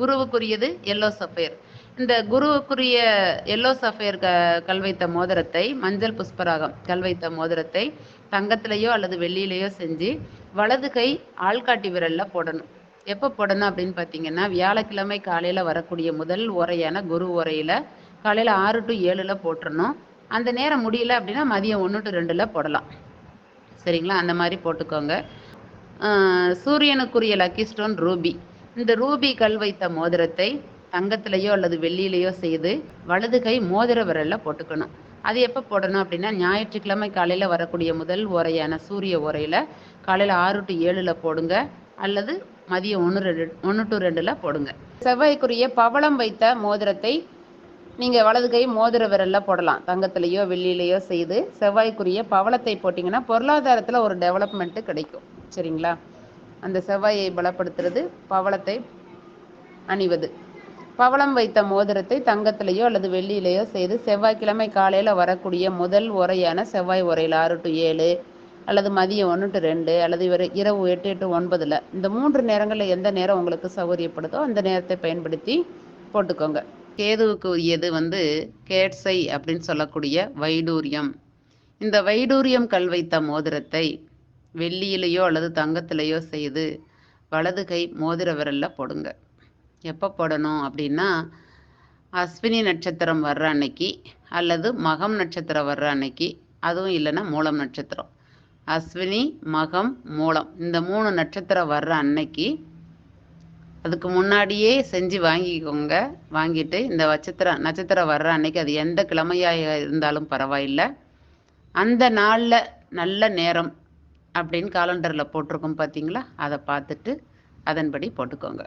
குருவுக்குரியது yellow sapphire. இந்த குருவுக்குரிய yellow sapphire க கல்வைத்த மோதிரத்தை மஞ்சள் புஷ்பராகம் கல்வைத்த மோதிரத்தை தங்கத்திலேயோ அல்லது வெள்ளியிலேயோ செஞ்சு வலது கை ஆள்காட்டி விரலில் போடணும். எப்போ போடணும் அப்படின்னு பார்த்தீங்கன்னா வியாழக்கிழமை காலையில் வரக்கூடிய முதல் உரையான குரு உரையில் காலையில் ஆறு டு ஏழில் போட்டுறணும். அந்த நேரம் முடியல அப்படின்னா மதியம் ஒன்று டு ரெண்டில் போடலாம். சரிங்களா? அந்த மாதிரி போட்டுக்கோங்க. சூரியனுக்குரிய லக்கி ஸ்டோன் ரூபி. இந்த ரூபி கல் வைத்த மோதிரத்தை தங்கத்திலேயோ அல்லது வெள்ளியிலையோ செய்து வலது கை மோதிர விரல்ல போட்டுக்கணும். அது எப்போ போடணும் அப்படின்னா ஞாயிற்றுக்கிழமை காலையில் வரக்கூடிய முதல் உரையான சூரிய உரையில் காலையில் ஆறு டு ஏழில் போடுங்க அல்லது மதியம் ஒன்று ரெண்டு ஒன்று டு ரெண்டில் போடுங்க. செவ்வாய்க்குரிய பவளம் வைத்த மோதிரத்தை நீங்கள் வலது கை மோதிர விரல்ல போடலாம். தங்கத்திலேயோ வெள்ளியிலேயோ செய்து செவ்வாய்க்குரிய பவளத்தை போட்டிங்கன்னா பொருளாதாரத்தில் ஒரு டெவலப்மெண்ட்டு கிடைக்கும். சரிங்களா? அந்த செவ்வாயை பலப்படுத்துறது பவளத்தை அணிவது. பவளம் வைத்த மோதிரத்தை தங்கத்திலேயோ அல்லது வெள்ளியிலேயோ செய்து செவ்வாய்க்கிழமை காலையில் வரக்கூடிய முதல் உரையான செவ்வாய் உரையில் ஆறு டு ஏழு அல்லது மதியம் ஒன்று டு ரெண்டு அல்லது இவர் இரவு எட்டு எட்டு ஒன்பதில் இந்த மூன்று நேரங்களில் எந்த நேரம் உங்களுக்கு சௌகரியப்படுதோ அந்த நேரத்தை பயன்படுத்தி போட்டுக்கோங்க. கேதுவுக்கு உரியது வந்து கேட்சை அப்படின்னு சொல்லக்கூடிய வைடூரியம். இந்த வைடூரியம் கல் வைத்த மோதிரத்தை வெள்ளியிலேயோ அல்லது தங்கத்திலையோ செய்து வலது கை மோதிர விரலில் போடுங்க. எப்போ போடணும் அப்படின்னா அஸ்வினி நட்சத்திரம் வர்ற அன்னைக்கு அல்லது மகம் நட்சத்திரம் வர்ற அன்னைக்கு அதுவும் இல்லைன்னா மூலம் நட்சத்திரம். அஸ்வினி மகம் மூலம் இந்த மூணு நட்சத்திரம் வர்ற அன்னைக்கு அதுக்கு முன்னாடியே செஞ்சு வாங்கிக்கோங்க. வாங்கிட்டு இந்த நட்சத்திரம் நட்சத்திரம் வர்ற அன்னைக்கு அது எந்த கிழமையாக இருந்தாலும் பரவாயில்லை. அந்த நாளில் நல்ல நேரம் அப்படின்னு காலண்டரில் போட்டிருக்கோம் பார்த்தீங்களா அதை பார்த்துட்டு அதன்படி போட்டுக்கோங்க.